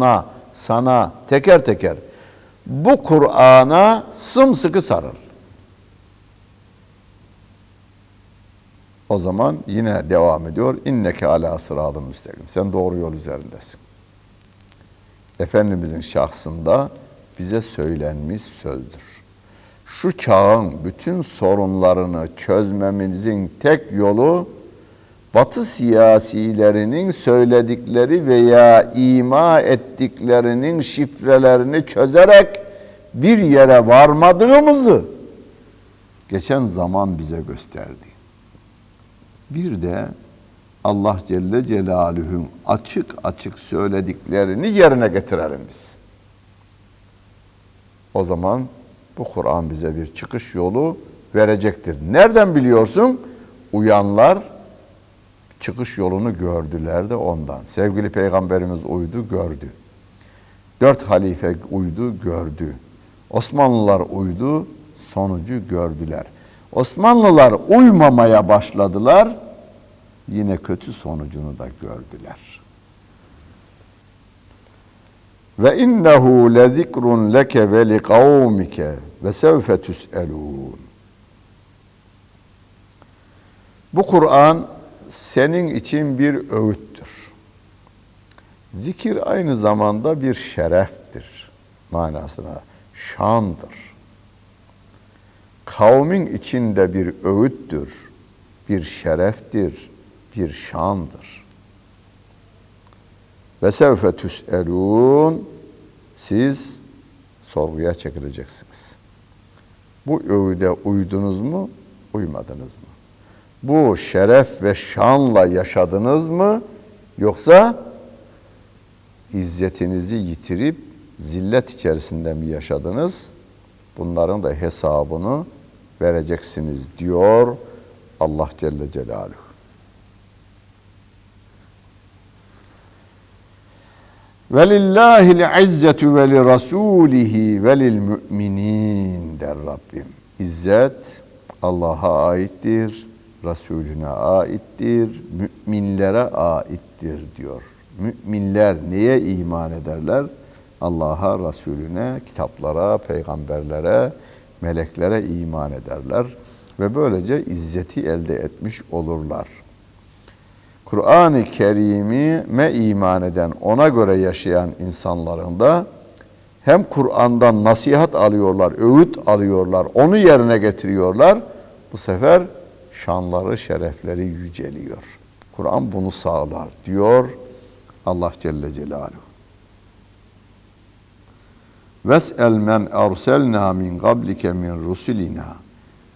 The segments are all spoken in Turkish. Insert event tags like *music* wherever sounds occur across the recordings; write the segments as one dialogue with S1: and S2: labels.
S1: sana, sana teker teker bu Kur'an'a sımsıkı sarıl. O zaman yine devam ediyor. İnneke ala sıradın müstakim. Sen doğru yol üzerindesin. Efendimizin şahsında bize söylenmiş sözdür. Şu çağın bütün sorunlarını çözmemizin tek yolu Batı siyasilerinin söyledikleri veya ima ettiklerinin şifrelerini çözerek bir yere varmadığımızı geçen zaman bize gösterdi. Bir de Allah Celle Celaluhu'nun açık açık söylediklerini yerine getirelim biz. O zaman bu Kur'an bize bir çıkış yolu verecektir. Nereden biliyorsun? Uyanlar çıkış yolunu gördüler de ondan. Sevgili Peygamberimiz uydu, gördü. Dört halife uydu, gördü. Osmanlılar uydu, sonucu gördüler. Osmanlılar uymamaya başladılar, yine kötü sonucunu da gördüler. Ve innehu lezikrun leke ve li kavmike ve sevfe tüs'elûn. Bu Kur'an senin için bir öğüttür. Zikir aynı zamanda bir şereftir manasına, şandır. Kavmin içinde bir öğüttür, bir şereftir, bir şandır. Ve sevfe tüs'elûn siz sorguya çekileceksiniz. Bu öğüde uydunuz mu, uymadınız mı? Bu şeref ve şanla yaşadınız mı yoksa izzetinizi yitirip zillet içerisinde mi yaşadınız? Bunların da hesabını vereceksiniz diyor Allah Celle Celaluhu. Velillahil izzetu ve li ve müminin der Rabbim. İzzet Allah'a aittir, Resulüne aittir, müminlere aittir diyor. Müminler neye iman ederler? Allah'a, Resulüne, kitaplara, peygamberlere, meleklere iman ederler ve böylece izzeti elde etmiş olurlar. Kur'an-ı Kerim'e iman eden, ona göre yaşayan insanların da hem Kur'an'dan nasihat alıyorlar, öğüt alıyorlar, onu yerine getiriyorlar. Bu sefer şanları, şerefleri yüceliyor. Kur'an bunu sağlar diyor Allah Celle Celaluhu. Ves'el men erselna min qablike min rusulina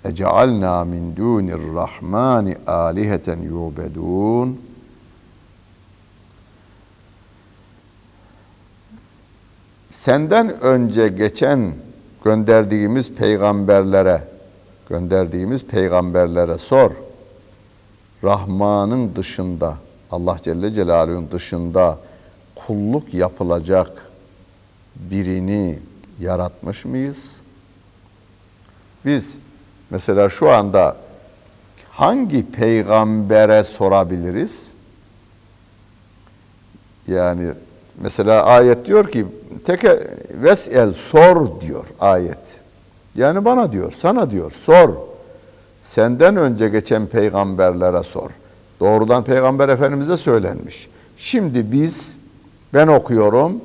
S1: ecealna min dunir rahmani aliheten yubedun Senden önce geçen gönderdiğimiz peygamberlere gönderdiğimiz peygamberlere sor. Rahman'ın dışında, Allah Celle Celaluhu'nun dışında kulluk yapılacak birini yaratmış mıyız? Biz mesela şu anda hangi peygambere sorabiliriz? Yani mesela ayet diyor ki teke vesel sor diyor ayet. Yani bana diyor, sana diyor, sor. Senden önce geçen peygamberlere sor. Doğrudan peygamber efendimize söylenmiş. Şimdi biz, ben okuyorum,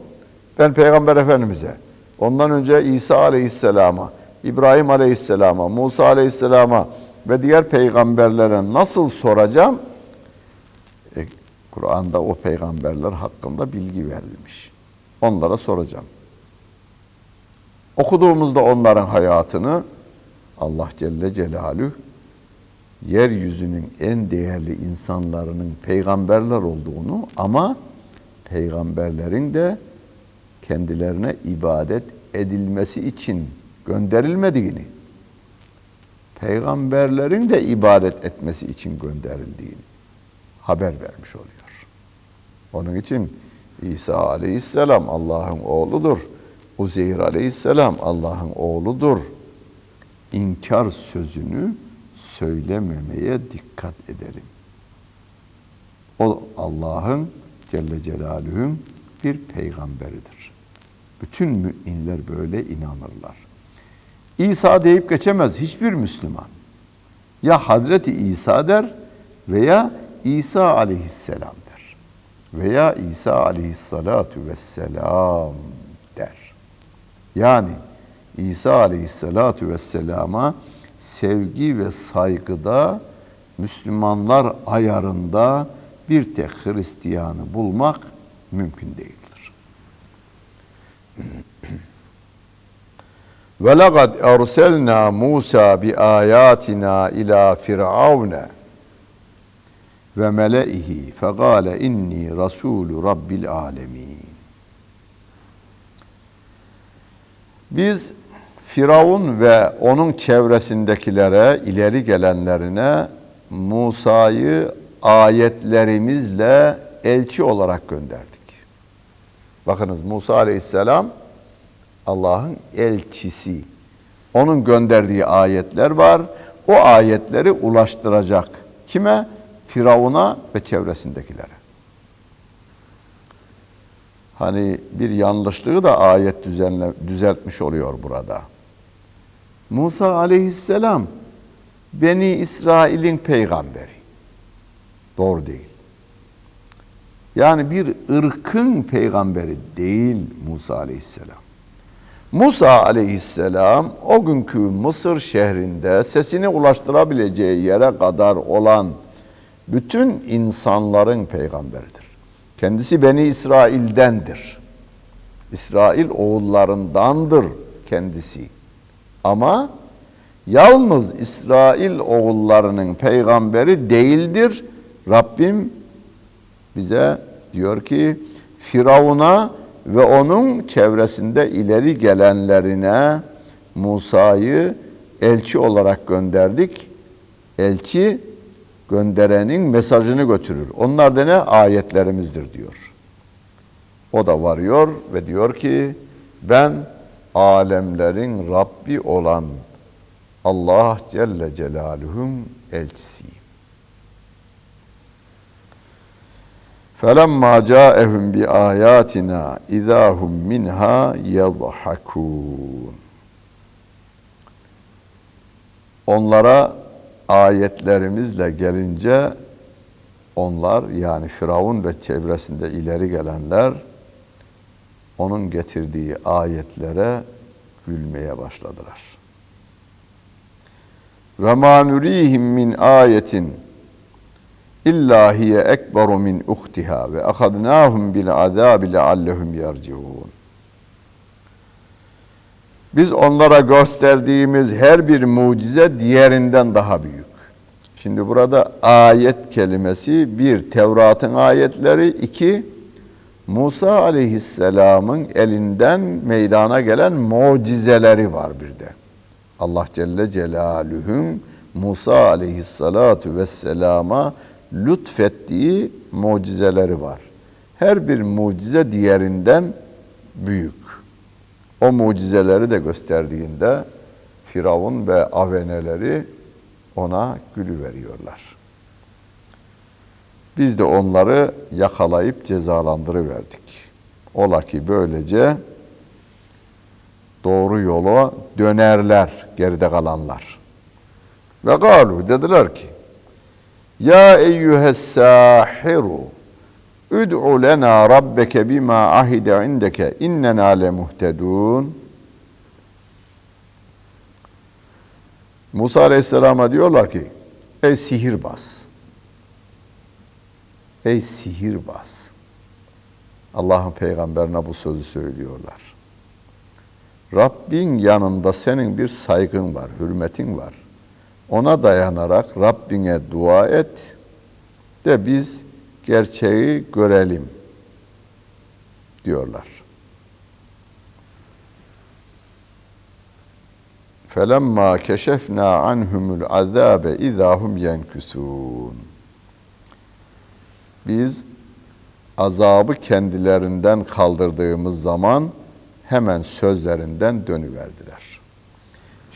S1: ben peygamber efendimize, ondan önce İsa aleyhisselama, İbrahim aleyhisselama, Musa aleyhisselama ve diğer peygamberlere nasıl soracağım? E, Kur'an'da o peygamberler hakkında bilgi verilmiş. Onlara soracağım. Okuduğumuzda onların hayatını Allah Celle Celaluhu yeryüzünün en değerli insanlarının peygamberler olduğunu ama peygamberlerin de kendilerine ibadet edilmesi için gönderilmediğini, peygamberlerin de ibadet etmesi için gönderildiğini haber vermiş oluyor. Onun için İsa aleyhisselam Allah'ın oğludur. Uzeyr aleyhisselam Allah'ın oğludur. İnkar sözünü söylememeye dikkat edelim. O Allah'ın Celle Celaluhu'nun bir peygamberidir. Bütün müminler böyle inanırlar. İsa deyip geçemez hiçbir Müslüman. Ya Hazreti İsa der veya İsa aleyhisselam der. Veya İsa aleyhissalatu vesselam. Yani İsa aleyhissalatu vesselama sevgi ve saygıda Müslümanlar ayarında bir tek Hristiyanı bulmak mümkün değildir. *clears throat* Ve laqad erselna Musa bi ayatina ila firavune ve meleihi fegale inni rasulü rabbil alemin. Biz Firavun ve onun çevresindekilere, ileri gelenlerine Musa'yı ayetlerimizle elçi olarak gönderdik. Bakınız Musa Aleyhisselam Allah'ın elçisi. Onun gönderdiği ayetler var. O ayetleri ulaştıracak. Kime? Firavun'a ve çevresindekilere. Hani bir yanlışlığı da ayet düzenle, düzeltmiş oluyor burada. Musa aleyhisselam Beni İsrail'in peygamberi. Doğru değil. Yani bir ırkın peygamberi değil Musa aleyhisselam. Musa aleyhisselam o günkü Mısır şehrinde sesini ulaştırabileceği yere kadar olan bütün insanların peygamberidir. Kendisi Beni İsrail'dendir. İsrail oğullarındandır kendisi. Ama yalnız İsrail oğullarının peygamberi değildir. Rabbim bize diyor ki Firavun'a ve onun çevresinde ileri gelenlerine Musa'yı elçi olarak gönderdik. Elçi gönderenin mesajını götürür. Onlar da ne? Ayetlerimizdir diyor. O da varıyor ve diyor ki ben alemlerin Rabbi olan Allah Celle Celaluhu'nun elçisiyim. فَلَمَّا جَاءَهُمْ بِآيَاتِنَا اِذَا هُمْ مِنْهَا يَضْحَكُونَ Onlara ayetlerimizle gelince onlar yani Firavun ve çevresinde ileri gelenler onun getirdiği ayetlere gülmeye başladılar. Ve ma nurihim min ayetin illa hiye ekberu min uhtiha ve ahadnahum bil azabi leallehum yerciun. Biz onlara gösterdiğimiz her bir mucize diğerinden daha büyük. Şimdi burada ayet kelimesi bir Tevrat'ın ayetleri, iki Musa aleyhisselamın elinden meydana gelen mucizeleri var bir de. Allah Celle Celaluhu'nun Musa aleyhissalatu vesselama lütfettiği mucizeleri var. Her bir mucize diğerinden büyük. O mucizeleri de gösterdiğinde Firavun ve aveneleri ona gülü veriyorlar. Biz de onları yakalayıp cezalandırıverdik. Ola ki böylece doğru yola dönerler geride kalanlar. Ve galu dediler ki Ya eyyühes sahiru Üd'u lena rabbeke bima ahide indeke innena le muhtedun. Musa Aleyhisselam'a diyorlar ki ey sihirbaz ey sihirbaz Allah'ın peygamberine bu sözü söylüyorlar. Rabbin yanında senin bir saygın var, hürmetin var. Ona dayanarak Rabbine dua et de biz gerçeği görelim diyorlar. فَلَمَّا كَشَفْنَا عَنْهُمُ الْعَذَابَ اِذَا هُمْ يَنْكُسُونَ Biz azabı kendilerinden kaldırdığımız zaman hemen sözlerinden dönüverdiler.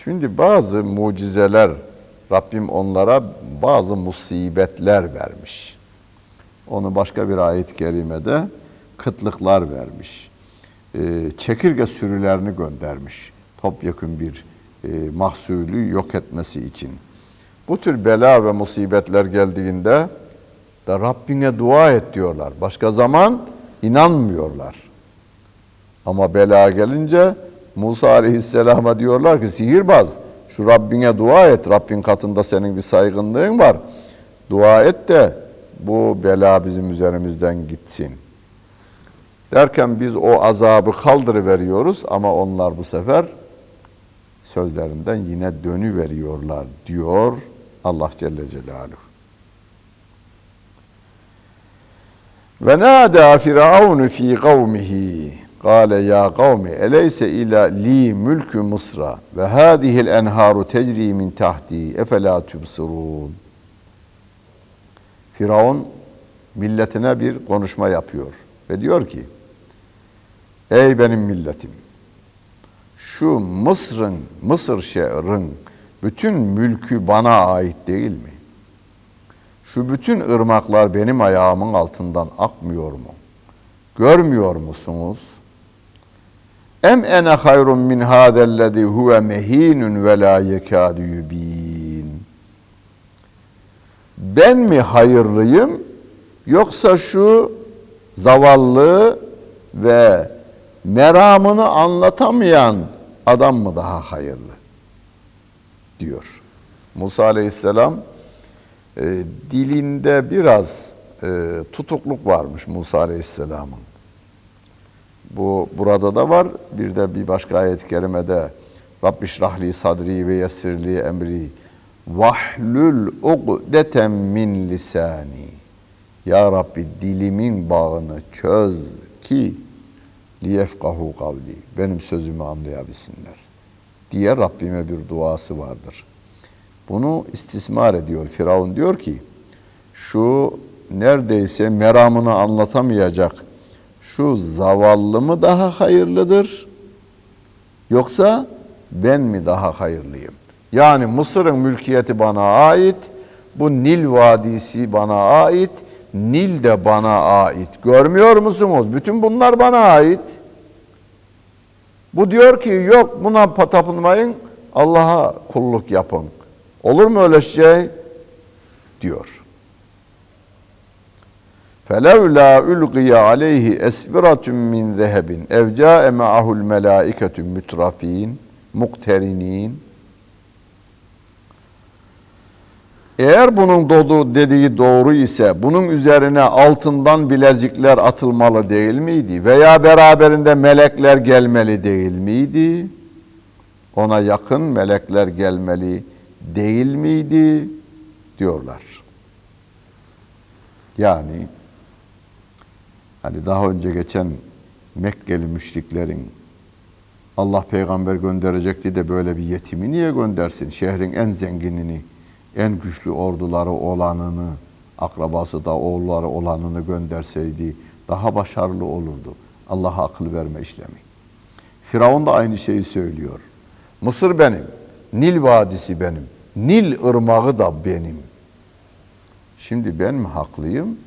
S1: Şimdi bazı mucizeler, Rabbim onlara bazı musibetler vermiş. Onu başka bir ayet-i kerimede kıtlıklar vermiş. E, çekirge sürülerini göndermiş. Topyekun bir e, mahsulü yok etmesi için. Bu tür bela ve musibetler geldiğinde da Rabbine dua et diyorlar. Başka zaman inanmıyorlar. Ama bela gelince Musa aleyhisselama diyorlar ki sihirbaz şu Rabbine dua et. Rabbin katında senin bir saygınlığın var. Dua et de bu bela bizim üzerimizden gitsin. Derken biz o azabı kaldırıveriyoruz ama onlar bu sefer sözlerinden yine dönüveriyorlar diyor Allah Celle Celaluhu. Ve nâdâ firavunu fî kavmihi. Kâle ya kavmi eleyse ila li mülkü Mısra ve hâzihil enhâru tecrî min tahti efelâ tübsirûn. Firavun milletine bir konuşma yapıyor ve diyor ki Ey benim milletim şu Mısır'ın, Mısır şehrin bütün mülkü bana ait değil mi? Şu bütün ırmaklar benim ayağımın altından akmıyor mu? Görmüyor musunuz? Em ene hayrun min hadellezî huve mehinun ve la yekâdü yubîn. Ben mi hayırlıyım yoksa şu zavallı ve meramını anlatamayan adam mı daha hayırlı? diyor. Musa Aleyhisselam e, dilinde biraz e, tutukluk varmış Musa Aleyhisselam'ın. Bu burada da var. Bir de bir başka ayet-i kerimede Rabbi şrahli sadri ve yessirli emri vahlul ugdeten min lisani Ya Rabbi dilimin bağını çöz ki liyefkahu kavli benim sözümü anlayabilsinler diye Rabbime bir duası vardır. Bunu istismar ediyor. Firavun diyor ki şu neredeyse meramını anlatamayacak şu zavallı mı daha hayırlıdır yoksa ben mi daha hayırlıyım? Yani Mısır'ın mülkiyeti bana ait, bu Nil Vadisi bana ait, Nil de bana ait. Görmüyor musunuz? Bütün bunlar bana ait. Bu diyor ki yok buna tapınmayın, Allah'a kulluk yapın. Olur mu öyle şey? Diyor. فَلَوْلَا اُلْقِيَ عَلَيْهِ اَسْبِرَةٌ مِّنْ ذَهَبٍ اَوْ جَاءَ مَعَهُ الْمَلَائِكَةُ مُتْرَف۪ينَ مُقْتَرِن۪ينَ Eğer bunun doğdu dediği doğru ise bunun üzerine altından bilezikler atılmalı değil miydi? Veya beraberinde melekler gelmeli değil miydi? Ona yakın melekler gelmeli değil miydi? Diyorlar. Yani hani daha önce geçen Mekkeli müşriklerin Allah peygamber gönderecekti de böyle bir yetimi niye göndersin? Şehrin en zenginini, en güçlü orduları olanını, akrabası da oğulları olanını gönderseydi daha başarılı olurdu. Allah'a akıl verme işlemi. Firavun da aynı şeyi söylüyor. Mısır benim, Nil Vadisi benim, Nil ırmağı da benim. Şimdi ben mi haklıyım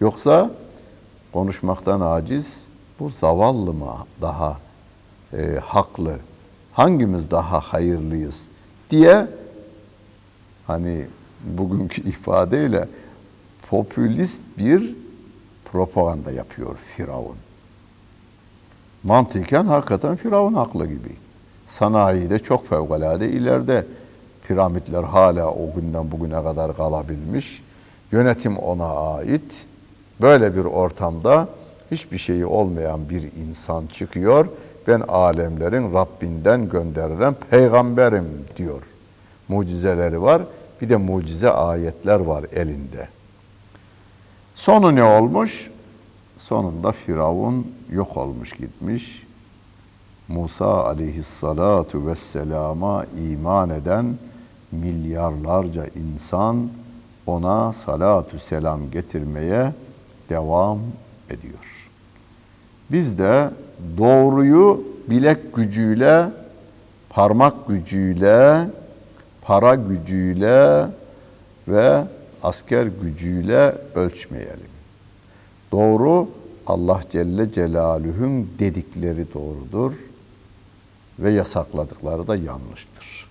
S1: yoksa konuşmaktan aciz bu zavallı mı daha e, haklı? Hangimiz daha hayırlıyız diye hani bugünkü ifadeyle popülist bir propaganda yapıyor Firavun. Mantıken hakikaten Firavun haklı gibi. Sanayide çok fevkalade ileride piramitler hala o günden bugüne kadar kalabilmiş. Yönetim ona ait. Böyle bir ortamda hiçbir şeyi olmayan bir insan çıkıyor. Ben alemlerin Rabbinden gönderilen peygamberim diyor. Mucizeleri var. Bir de mucize ayetler var elinde. Sonu ne olmuş? Sonunda Firavun yok olmuş gitmiş. Musa aleyhissalatu vesselama iman eden milyarlarca insan ona salatu selam getirmeye devam ediyor. Biz de doğruyu bilek gücüyle, parmak gücüyle, para gücüyle ve asker gücüyle ölçmeyelim. Doğru Allah Celle Celaluhu'nun dedikleri doğrudur ve yasakladıkları da yanlıştır.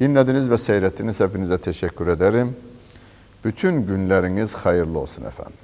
S1: Dinlediniz ve seyrettiniz. Hepinize teşekkür ederim. Bütün günleriniz hayırlı olsun efendim.